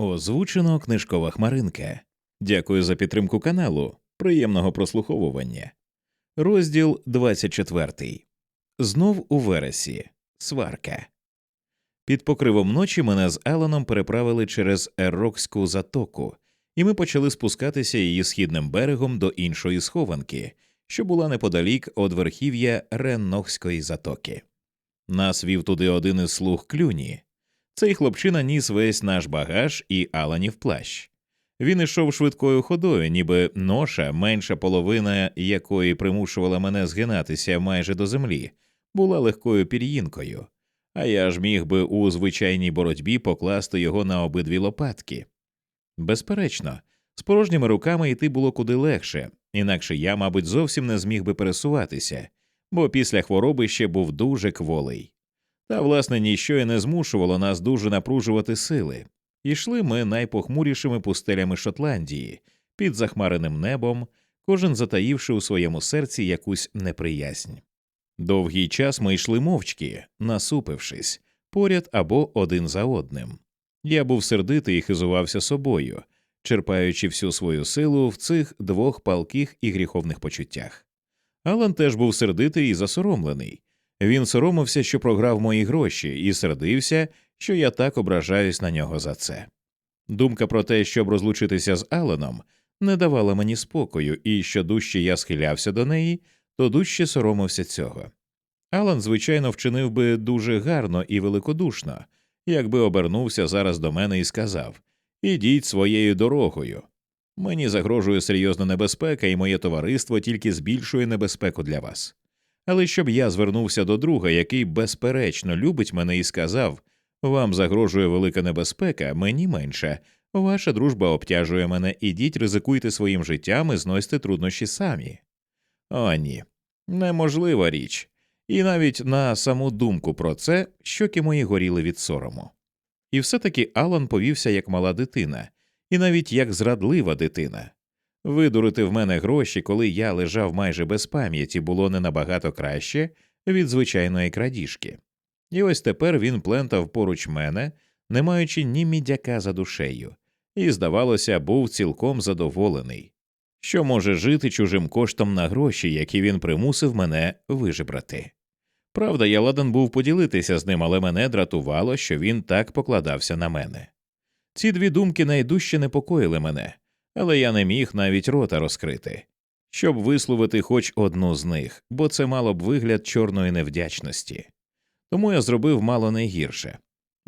Озвучено книжкова хмаринка. Дякую за підтримку каналу. Приємного прослуховування. Розділ 24. Знов у вересі. Сварка. Під покривом ночі мене з Еланом переправили через Ерокську затоку, і ми почали спускатися її східним берегом до іншої схованки, що була неподалік від верхів'я Реннохської затоки. Нас вів туди один із слуг клюні. Цей хлопчина ніс весь наш багаж і Аланів плащ. Він ішов швидкою ходою, ніби ноша, менша половина якої примушувала мене згинатися майже до землі, була легкою пір'їнкою, а я ж міг би у звичайній боротьбі покласти його на обидві лопатки. Безперечно, з порожніми руками йти було куди легше, інакше я, мабуть, зовсім не зміг би пересуватися, бо після хвороби ще був дуже кволий. Та, власне, ніщо і не змушувало нас дуже напружувати сили. Ішли ми найпохмурішими пустелями Шотландії, під захмареним небом, кожен затаївши у своєму серці якусь неприязнь. Довгий час ми йшли мовчки, насупившись, поряд або один за одним. Я був сердитий і хизувався собою, черпаючи всю свою силу в цих двох палких і гріховних почуттях. Алан теж був сердитий і засоромлений. Він соромився, що програв мої гроші, і сердився, що я так ображаюсь на нього за це. Думка про те, щоб розлучитися з Аленом, не давала мені спокою, і що дужче я схилявся до неї, то дужче соромився цього. Алан, звичайно, вчинив би дуже гарно і великодушно, якби обернувся зараз до мене і сказав Ідіть своєю дорогою. Мені загрожує серйозна небезпека, і моє товариство тільки збільшує небезпеку для вас. Але щоб я звернувся до друга, який безперечно любить мене і сказав вам загрожує велика небезпека, мені менше. Ваша дружба обтяжує мене, ідіть, ризикуйте своїм життям і зносьте труднощі самі. О, ні, неможлива річ, і навіть на саму думку про це щоки мої горіли від сорому. І все таки Алан повівся як мала дитина, і навіть як зрадлива дитина. Видурити в мене гроші, коли я лежав майже без пам'яті, було не набагато краще від звичайної крадіжки. І ось тепер він плентав поруч мене, не маючи ні мідяка за душею, і, здавалося, був цілком задоволений, що може жити чужим коштом на гроші, які він примусив мене вижебрати. Правда, я ладен був поділитися з ним, але мене дратувало, що він так покладався на мене. Ці дві думки найдужче непокоїли мене, але я не міг навіть рота розкрити, щоб висловити хоч одну з них, бо це мало б вигляд чорної невдячності. Тому я зробив мало не гірше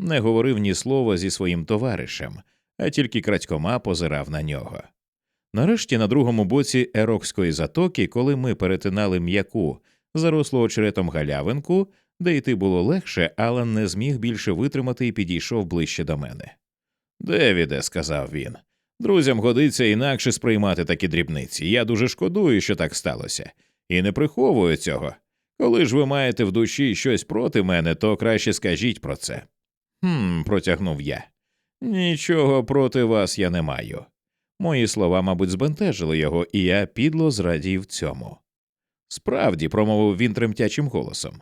не говорив ні слова зі своїм товаришем, а тільки крадькома позирав на нього. Нарешті, на другому боці Ерокської затоки, коли ми перетинали м'яку, зарослу очеретом галявинку, де йти було легше, Алан не зміг більше витримати і підійшов ближче до мене. Девіде, сказав він, друзям годиться інакше сприймати такі дрібниці. Я дуже шкодую, що так сталося, і не приховую цього. Коли ж ви маєте в душі щось проти мене, то краще скажіть про це. «Хм», – протягнув я. Нічого проти вас я не маю. Мої слова, мабуть, збентежили його, і я підло зрадів цьому. Справді, промовив він тремтячим голосом.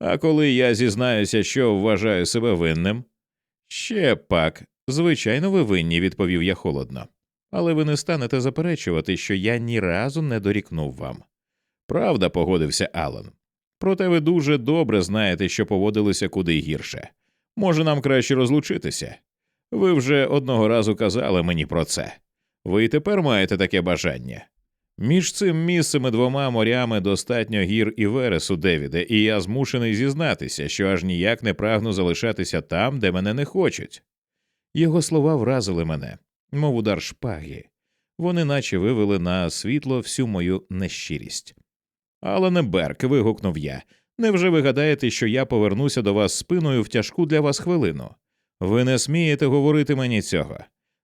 А коли я зізнаюся, що вважаю себе винним? Ще пак, звичайно, ви винні, відповів я холодно, але ви не станете заперечувати, що я ні разу не дорікнув вам. Правда, погодився Алан. Проте ви дуже добре знаєте, що поводилися куди гірше. Може, нам краще розлучитися. Ви вже одного разу казали мені про це. Ви й тепер маєте таке бажання. Між цим місцем і двома морями достатньо гір і вересу, Девіде, і я змушений зізнатися, що аж ніяк не прагну залишатися там, де мене не хочуть. Його слова вразили мене, мов удар шпаги. Вони наче вивели на світло всю мою нещирість. Алане Берк, вигукнув я. Невже ви гадаєте, що я повернуся до вас спиною в тяжку для вас хвилину? Ви не смієте говорити мені цього.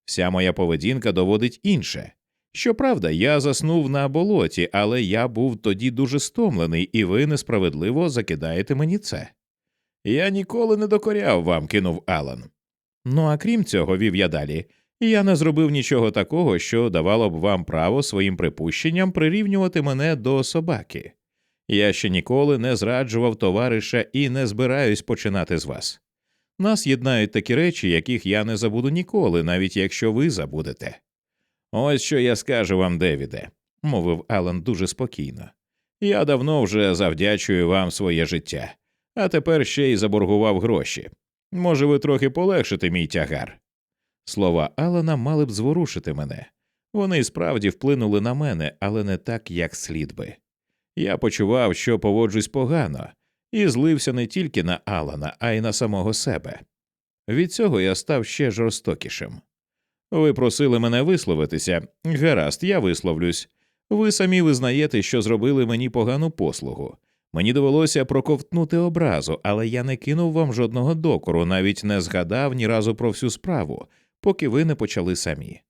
Вся моя поведінка доводить інше. Щоправда, я заснув на болоті, але я був тоді дуже стомлений, і ви несправедливо закидаєте мені це. Я ніколи не докоряв вам, кинув Алан. Ну а крім цього, вів я далі, я не зробив нічого такого, що давало б вам право своїм припущенням прирівнювати мене до собаки. Я ще ніколи не зраджував товариша і не збираюсь починати з вас. Нас єднають такі речі, яких я не забуду ніколи, навіть якщо ви забудете. Ось що я скажу вам, Девіде, мовив Алан дуже спокійно. Я давно вже завдячую вам своє життя, а тепер ще й заборгував гроші. Може, ви трохи полегшите мій тягар. Слова Алана мали б зворушити мене. Вони справді вплинули на мене, але не так, як слід би. Я почував, що поводжусь погано, і злився не тільки на Алана, а й на самого себе. Від цього я став ще жорстокішим. Ви просили мене висловитися. Гаразд, я висловлюсь. Ви самі визнаєте, що зробили мені погану послугу. Мені довелося проковтнути образу, але я не кинув вам жодного докору, навіть не згадав ні разу про всю справу, поки ви не почали самі.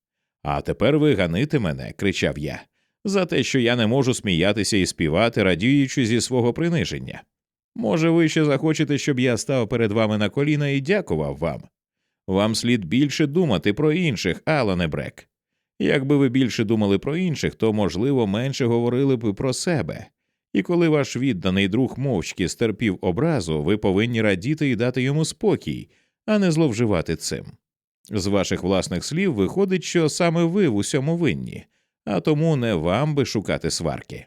А тепер ви ганите мене, кричав я, за те, що я не можу сміятися і співати, радіючи зі свого приниження. Може, ви ще захочете, щоб я став перед вами на коліна і дякував вам. Вам слід більше думати про інших, Алане Брек. Якби ви більше думали про інших, то, можливо, менше говорили б про себе. І коли ваш відданий друг мовчки стерпів образу, ви повинні радіти і дати йому спокій, а не зловживати цим. З ваших власних слів виходить, що саме ви в усьому винні, а тому не вам би шукати сварки.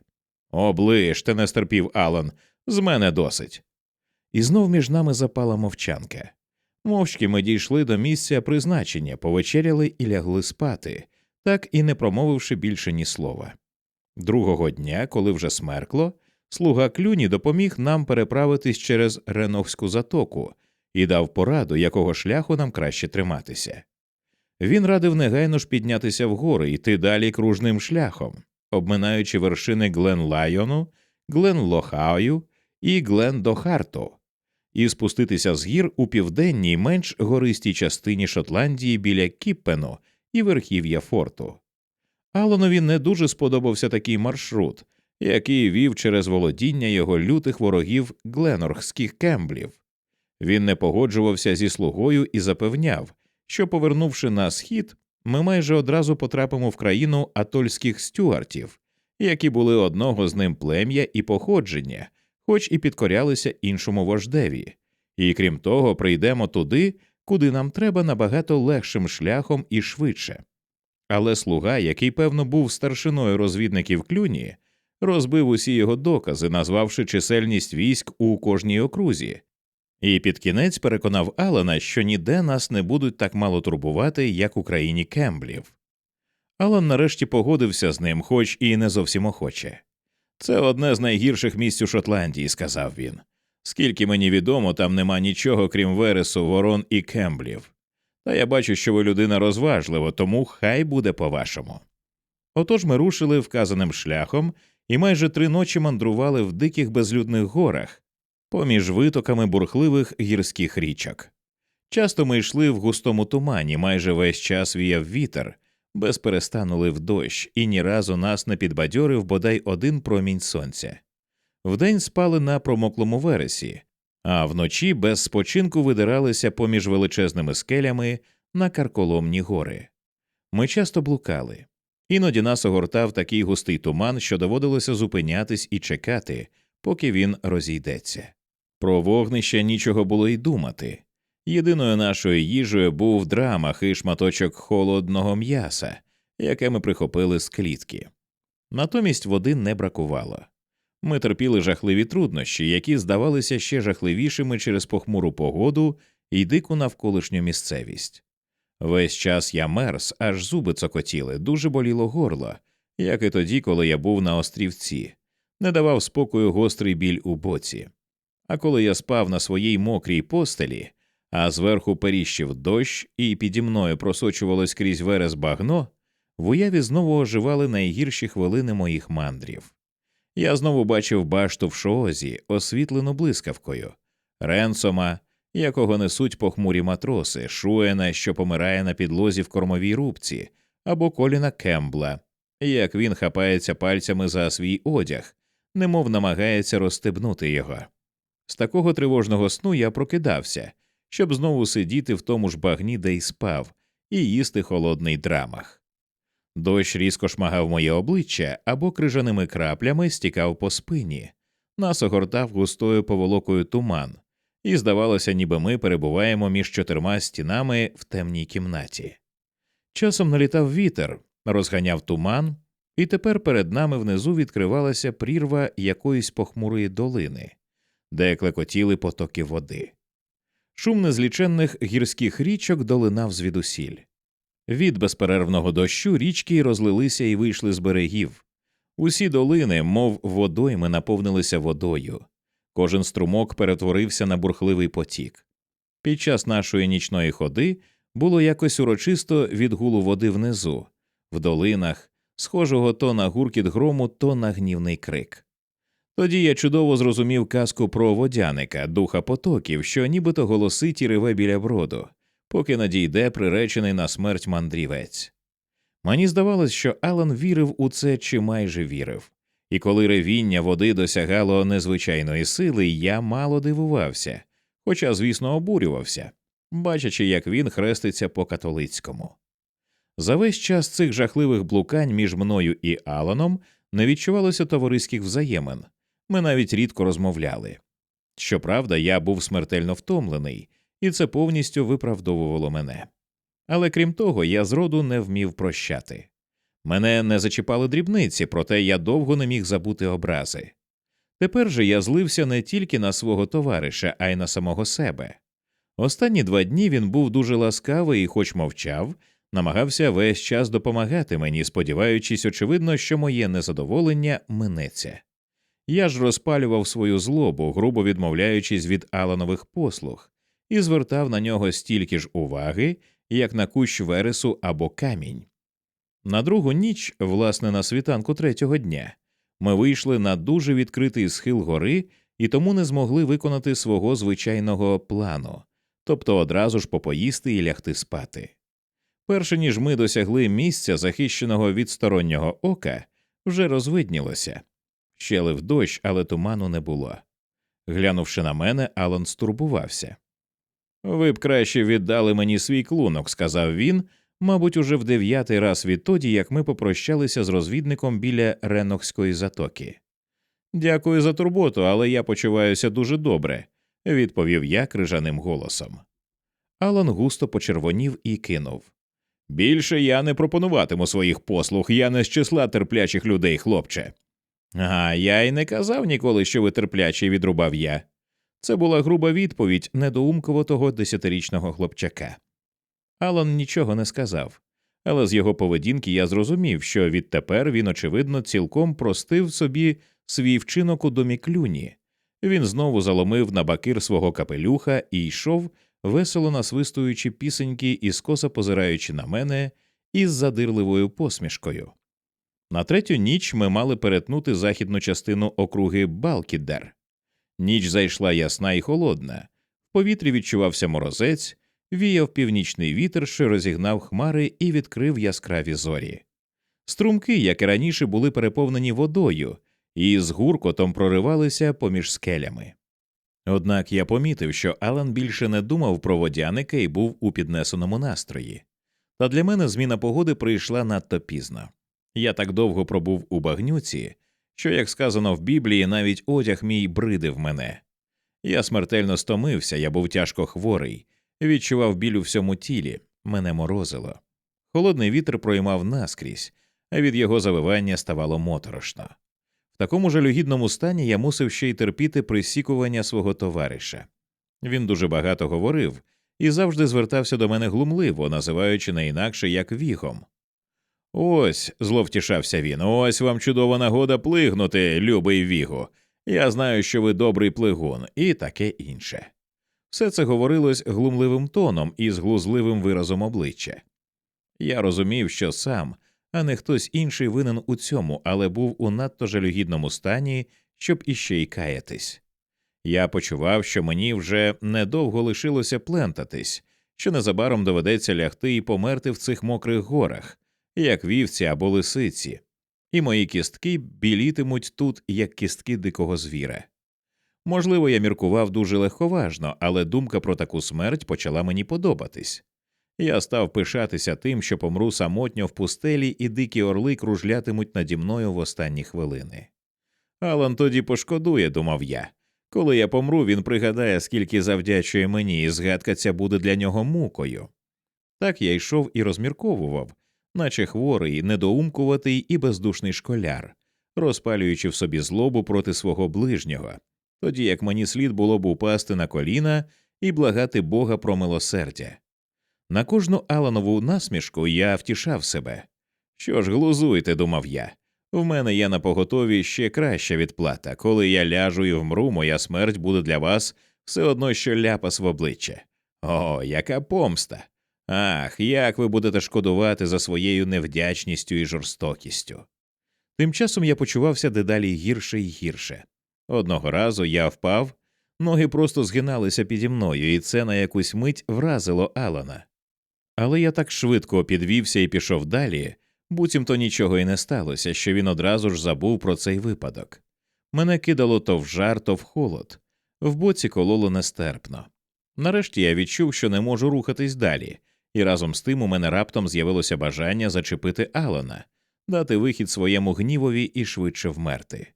Оближте, не стерпів Алан, з мене досить. І знов між нами запала мовчанка. Мовчки ми дійшли до місця призначення, повечеряли і лягли спати, так і не промовивши більше ні слова. Другого дня, коли вже смеркло, слуга клюні допоміг нам переправитись через Реновську затоку і дав пораду, якого шляху нам краще триматися. Він радив негайно ж піднятися вгори йти далі кружним шляхом, обминаючи вершини Глен Лайону, Глен Лохаю і Глен Дохарту, і спуститися з гір у південній менш гористій частині Шотландії біля Кіппену і верхів'я форту. Алонові не дуже сподобався такий маршрут, який вів через володіння його лютих ворогів гленоргських кемблів. Він не погоджувався зі слугою і запевняв, що, повернувши на схід, ми майже одразу потрапимо в країну атольських стюартів, які були одного з ним плем'я і походження, хоч і підкорялися іншому вождеві, і крім того, прийдемо туди, куди нам треба набагато легшим шляхом і швидше. Але слуга, який, певно, був старшиною розвідників клюні, розбив усі його докази, назвавши чисельність військ у кожній окрузі, і під кінець переконав Алана, що ніде нас не будуть так мало турбувати, як у країні Кемблів. Алан нарешті погодився з ним, хоч і не зовсім охоче. Це одне з найгірших місць у Шотландії, сказав він. Скільки мені відомо, там нема нічого, крім вересу, ворон і кемблів. Та я бачу, що ви людина розважлива, тому хай буде по вашому. Отож ми рушили вказаним шляхом і майже три ночі мандрували в диких безлюдних горах поміж витоками бурхливих гірських річок. Часто ми йшли в густому тумані, майже весь час віяв вітер, без перестану лив дощ, і ні разу нас не підбадьорив бодай один промінь сонця. Вдень спали на промоклому вересі, а вночі без спочинку видиралися поміж величезними скелями на карколомні гори. Ми часто блукали. Іноді нас огортав такий густий туман, що доводилося зупинятись і чекати, поки він розійдеться. Про вогнище нічого було й думати. Єдиною нашою їжею був драмах і шматочок холодного м'яса, яке ми прихопили з клітки. Натомість води не бракувало. Ми терпіли жахливі труднощі, які здавалися ще жахливішими через похмуру погоду і дику навколишню місцевість. Весь час я мерз, аж зуби цокотіли, дуже боліло горло, як і тоді, коли я був на острівці, не давав спокою гострий біль у боці. А коли я спав на своїй мокрій постелі, а зверху періщив дощ, і піді мною просочувалось крізь верес багно, в уяві знову оживали найгірші хвилини моїх мандрів. Я знову бачив башту в шоозі, освітлену блискавкою, ренсома, якого несуть похмурі матроси, шуена, що помирає на підлозі в кормовій рубці, або коліна Кембла, як він хапається пальцями за свій одяг, немов намагається розстебнути його. З такого тривожного сну я прокидався, щоб знову сидіти в тому ж багні, де й спав, і їсти холодний драмах. Дощ різко шмагав моє обличчя або крижаними краплями стікав по спині, нас огортав густою поволокою туман, і здавалося, ніби ми перебуваємо між чотирма стінами в темній кімнаті. Часом налітав вітер, розганяв туман, і тепер перед нами внизу відкривалася прірва якоїсь похмурої долини, де клекотіли потоки води. Шум незліченних гірських річок долинав звідусіль. Від безперервного дощу річки розлилися і вийшли з берегів. Усі долини, мов водойми, наповнилися водою. Кожен струмок перетворився на бурхливий потік. Під час нашої нічної ходи було якось урочисто від гулу води внизу, в долинах, схожого то на гуркіт грому, то на гнівний крик. Тоді я чудово зрозумів казку про водяника, духа потоків, що нібито голосить і реве біля броду, поки надійде приречений на смерть мандрівець. Мені здавалось, що Алан вірив у це чи майже вірив, і коли ревіння води досягало незвичайної сили, я мало дивувався, хоча, звісно, обурювався, бачачи, як він хреститься по католицькому. За весь час цих жахливих блукань між мною і Аланом не відчувалося товариських взаємин, ми навіть рідко розмовляли. Щоправда, я був смертельно втомлений, і це повністю виправдовувало мене. Але крім того, я зроду не вмів прощати. Мене не зачіпали дрібниці, проте я довго не міг забути образи. Тепер же я злився не тільки на свого товариша, а й на самого себе. Останні два дні він був дуже ласкавий і, хоч мовчав, намагався весь час допомагати мені, сподіваючись, очевидно, що моє незадоволення минеться. Я ж розпалював свою злобу, грубо відмовляючись від Аланових послуг, і звертав на нього стільки ж уваги, як на кущ вересу або камінь. На другу ніч, власне, на світанку третього дня, ми вийшли на дуже відкритий схил гори і тому не змогли виконати свого звичайного плану, тобто одразу ж попоїсти і лягти спати. Перше ніж ми досягли місця, захищеного від стороннього ока, вже розвиднілося. Щелив дощ, але туману не було. Глянувши на мене, Алан стурбувався. Ви б краще віддали мені свій клунок, сказав він, мабуть, уже в дев'ятий раз відтоді, як ми попрощалися з розвідником біля Ренохської затоки. Дякую за турботу, але я почуваюся дуже добре, відповів я крижаним голосом. Алан густо почервонів і кинув. Більше я не пропонуватиму своїх послуг, я не з числа терплячих людей, хлопче. А я й не казав ніколи, що ви терплячий, відрубав я. Це була груба відповідь недоумковатого десятирічного хлопчака. Алан нічого не сказав, але з його поведінки я зрозумів, що відтепер він, очевидно, цілком простив собі свій вчинок у домі клюні. Він знову заломив на бакир свого капелюха і йшов, весело насвистуючи пісеньки і скоса позираючи на мене із задирливою посмішкою. На третю ніч ми мали перетнути західну частину округи Балкідер. Ніч зайшла ясна і холодна, в повітрі відчувався морозець, віяв північний вітер, що розігнав хмари і відкрив яскраві зорі. Струмки, як і раніше, були переповнені водою і з гуркотом проривалися поміж скелями. Однак я помітив, що Алан більше не думав про водяника і був у піднесеному настрої. Та для мене зміна погоди прийшла надто пізно. Я так довго пробув у багнюці, що, як сказано в Біблії, навіть одяг мій бридив мене. Я смертельно стомився, я був тяжко хворий, відчував біль у всьому тілі, мене морозило. Холодний вітер проймав наскрізь, а від його завивання ставало моторошно. В такому жалюгідному стані я мусив ще й терпіти присікування свого товариша. Він дуже багато говорив і завжди звертався до мене глумливо, називаючи не інакше як вігом. Ось, зловтішався він, ось вам чудова нагода плигнути, любий Віго. Я знаю, що ви добрий плигун, і таке інше. Все це говорилось глумливим тоном і з глузливим виразом обличчя. Я розумів, що сам, а не хтось інший винен у цьому, але був у надто жалюгідному стані, щоб іще й каятись. Я почував, що мені вже недовго лишилося плентатись, що незабаром доведеться лягти і померти в цих мокрих горах як вівці або лисиці, і мої кістки білітимуть тут, як кістки дикого звіра. Можливо, я міркував дуже легковажно, але думка про таку смерть почала мені подобатись. Я став пишатися тим, що помру самотньо в пустелі, і дикі орли кружлятимуть наді мною в останні хвилини. Алан тоді пошкодує, думав я, Коли я помру, він пригадає, скільки завдячує мені, і згадка ця буде для нього мукою. Так я йшов і розмірковував, наче хворий, недоумкуватий і бездушний школяр, розпалюючи в собі злобу проти свого ближнього, тоді як мені слід було б упасти на коліна і благати Бога про милосердя. На кожну Аланову насмішку я втішав себе. Що ж, глузуйте, думав я. В мене є на поготові ще краща відплата. Коли я ляжу і вмру, моя смерть буде для вас все одно, що ляпас в обличчя. О, яка помста! Ах, як ви будете шкодувати за своєю невдячністю і жорстокістю. Тим часом я почувався дедалі гірше і гірше. Одного разу я впав, ноги просто згиналися піді мною, і це на якусь мить вразило Алана. Але я так швидко підвівся і пішов далі, буцімто нічого і не сталося, що він одразу ж забув про цей випадок. Мене кидало то в жар, то в холод, в боці кололо нестерпно. Нарешті я відчув, що не можу рухатись далі, і разом з тим у мене раптом з'явилося бажання зачепити Алана, дати вихід своєму гнівові і швидше вмерти.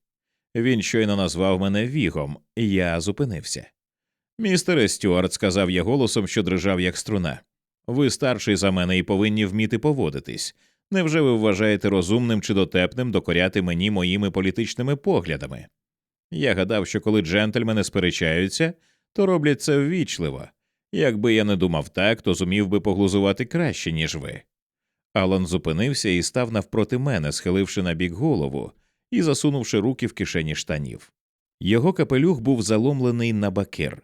Він щойно назвав мене Вігом, і я зупинився. Містере Стюарт, сказав я голосом, що дрижав як струна. Ви старший за мене і повинні вміти поводитись. Невже ви вважаєте розумним чи дотепним докоряти мені моїми політичними поглядами? Я гадав, що коли джентльмени сперечаються, то роблять це ввічливо. Якби я не думав так, то зумів би поглузувати краще, ніж ви. Алан зупинився і став навпроти мене, схиливши на бік голову і засунувши руки в кишені штанів. Його капелюх був заломлений на бакир.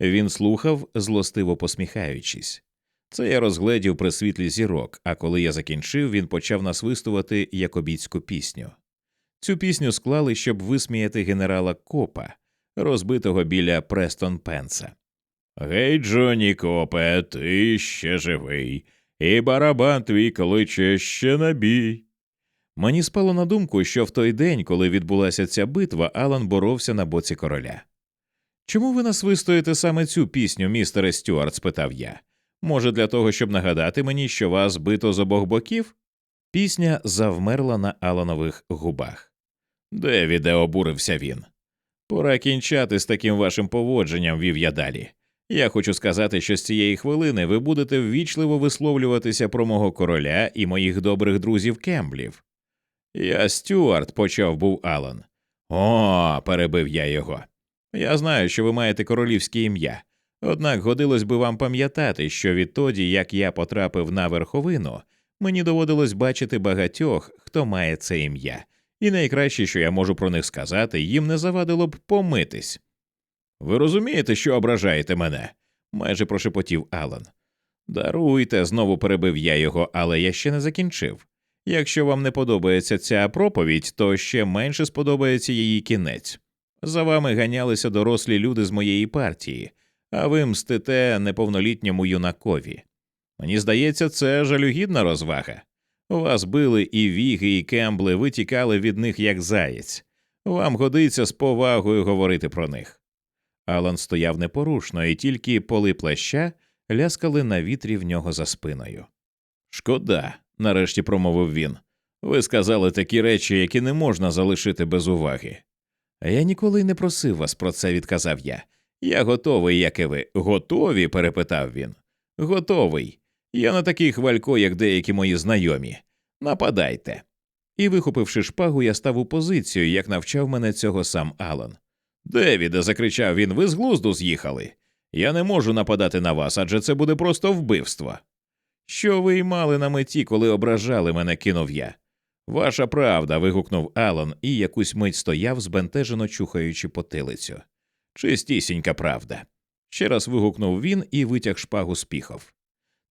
Він слухав, злостиво посміхаючись. Це я розгледів при світлі зірок, а коли я закінчив, він почав насвистувати якобіцьку пісню. Цю пісню склали, щоб висміяти генерала Копа, розбитого біля Престон Пенса. Гей, Джоні Копе, ти ще живий, і барабан твій кличе ще на бій. Мені спало на думку, що в той день, коли відбулася ця битва, Алан боровся на боці короля. Чому ви насвистуєте саме цю пісню, містере Стюарт? спитав я. Може, для того, щоб нагадати мені, що вас бито з обох боків? Пісня завмерла на Аланових губах. Девіде, обурився він. Пора кінчати з таким вашим поводженням, вів я далі. Я хочу сказати, що з цієї хвилини ви будете ввічливо висловлюватися про мого короля і моїх добрих друзів Кемблів. Я Стюарт, почав був Алан. О, перебив я його. Я знаю, що ви маєте королівське ім'я, однак годилось би вам пам'ятати, що відтоді, як я потрапив на верховину, мені доводилось бачити багатьох, хто має це ім'я, і найкраще, що я можу про них сказати, їм не завадило б помитись. Ви розумієте, що ображаєте мене? майже прошепотів Алан. Даруйте, знову перебив я його, але я ще не закінчив. Якщо вам не подобається ця проповідь, то ще менше сподобається її кінець. За вами ганялися дорослі люди з моєї партії, а ви мстите неповнолітньому юнакові. Мені здається, це жалюгідна розвага. Вас били і віги, і кембли, ви тікали від них як заєць. Вам годиться з повагою говорити про них. Алан стояв непорушно, і тільки поли плаща ляскали на вітрі в нього за спиною. Шкода, нарешті промовив він. Ви сказали такі речі, які не можна залишити без уваги. Я ніколи не просив вас про це, відказав я. Я готовий, як і ви. Готові? перепитав він. Готовий. Я не такий хвалько, як деякі мої знайомі. Нападайте. І, вихопивши шпагу, я став у позицію, як навчав мене цього сам Алан. Девіде, закричав він, ви з глузду з'їхали. Я не можу нападати на вас, адже це буде просто вбивство. Що ви й мали на меті, коли ображали мене, кинув я. Ваша правда. вигукнув Алан і якусь мить стояв, збентежено чухаючи потилицю. Чистісінька правда. Ще раз вигукнув він і витяг шпагу з піхов.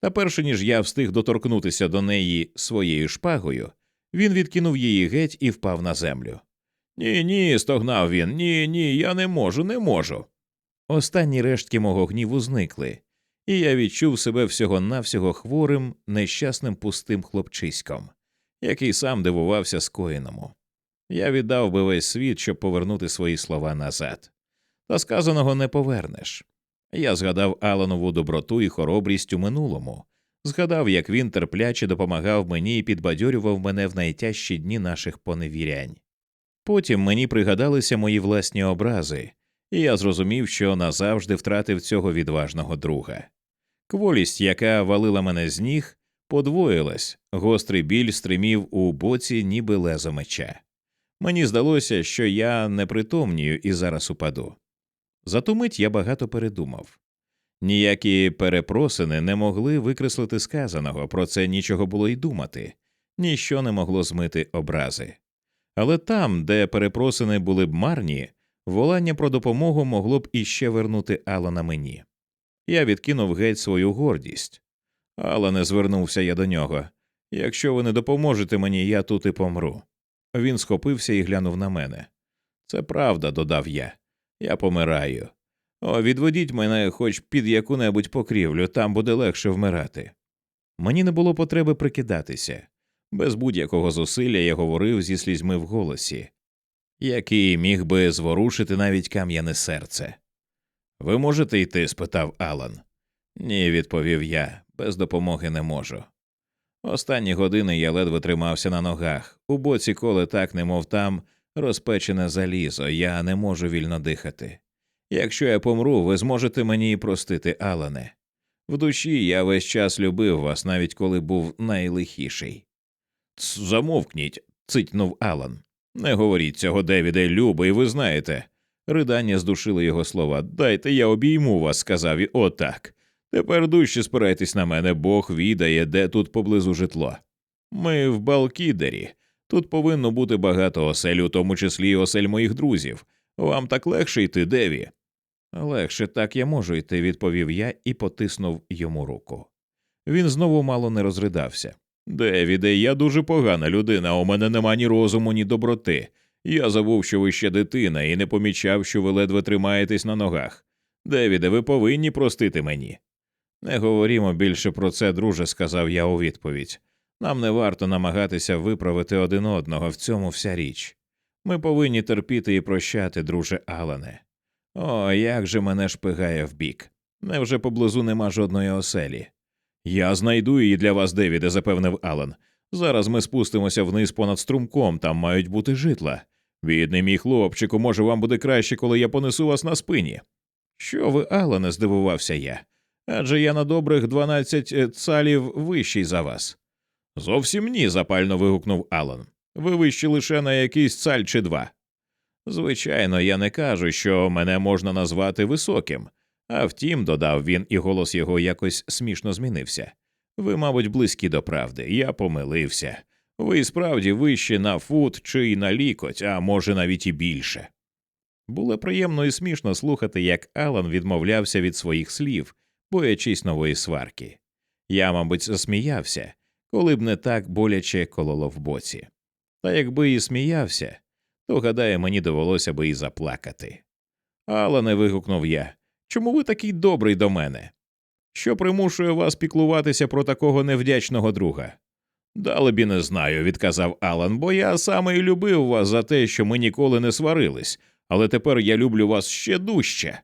Та перше ніж я встиг доторкнутися до неї своєю шпагою, він відкинув її геть і впав на землю. Ні, ні, стогнав він. Ні, ні, я не можу, не можу. Останні рештки мого гніву зникли, і я відчув себе всього навсього хворим, нещасним пустим хлопчиськом, який сам дивувався скоєному. Я віддав би весь світ, щоб повернути свої слова назад. Та сказаного не повернеш. Я згадав Аланову доброту і хоробрість у минулому, згадав, як він терпляче допомагав мені і підбадьорював мене в найтяжчі дні наших поневірянь. Потім мені пригадалися мої власні образи, і я зрозумів, що назавжди втратив цього відважного друга. Кволість, яка валила мене з ніг, подвоїлась, гострий біль стримів у боці, ніби лезо меча. Мені здалося, що я не притомнію і зараз упаду. За ту мить я багато передумав. Ніякі перепросини не могли викреслити сказаного, про це нічого було й думати, ніщо не могло змити образи. Але там, де перепросини були б марні, волання про допомогу могло б іще вернути Алана мені. Я відкинув геть свою гордість. Але не звернувся я до нього. Якщо ви не допоможете мені, я тут і помру. Він схопився і глянув на мене. Це правда, додав я. Я помираю. О, відведіть мене хоч під яку небудь покрівлю, там буде легше вмирати. Мені не було потреби прикидатися. Без будь-якого зусилля я говорив зі слізьми в голосі, який міг би зворушити навіть кам'яне серце. Ви можете йти? спитав Алан. Ні, відповів я, без допомоги не можу. Останні години я ледве тримався на ногах, у боці коле так, немов там розпечене залізо, я не можу вільно дихати. Якщо я помру, ви зможете мені і простити, Алане. В душі я весь час любив вас, навіть коли був найлихіший. «Ц, Замовкніть, цитьнув Алан. Не говоріть цього, Девіде, любий, ви знаєте. Ридання здушили його слова. Дайте я обійму вас, сказав і отак. Тепер дужче спирайтесь на мене, Бог відає, де тут поблизу житло. Ми в Балкідері. Тут повинно бути багато осель, у тому числі й осель моїх друзів. Вам так легше йти, Деві? Легше так я можу йти, відповів я і потиснув йому руку. Він знову мало не розридався. Девіде, я дуже погана людина, у мене нема ні розуму, ні доброти. Я забув, що ви ще дитина, і не помічав, що ви ледве тримаєтесь на ногах. Девіде, ви повинні простити мені. Не говорімо більше про це, друже, сказав я у відповідь. Нам не варто намагатися виправити один одного, в цьому вся річ. Ми повинні терпіти і прощати, друже Алане. О, як же мене шпигає вбік. Невже поблизу нема жодної оселі? Я знайду її для вас, Девіде, запевнив Алан. Зараз ми спустимося вниз понад струмком, там мають бути житла. Бідний мій хлопчику, може, вам буде краще, коли я понесу вас на спині. Що ви, Алане, здивувався я. Адже я на добрих дванадцять цалів вищий за вас. Зовсім ні, запально вигукнув Алан. Ви вищі лише на якийсь цаль чи два. Звичайно, я не кажу, що мене можна назвати високим, а втім, додав він, і голос його якось смішно змінився. Ви, мабуть, близькі до правди, я помилився. Ви справді вищі на фут чи й на лікоть, а може навіть і більше. Було приємно і смішно слухати, як Алан відмовлявся від своїх слів, боячись нової сварки. Я, мабуть, засміявся, коли б не так боляче кололо в боці. Та якби і сміявся, то, гадаю, мені довелося би і заплакати. Алане, вигукнув я, чому ви такий добрий до мене? Що примушує вас піклуватися про такого невдячного друга? Далебі не знаю, відказав Алан, бо я саме і любив вас за те, що ми ніколи не сварились, але тепер я люблю вас ще дужче.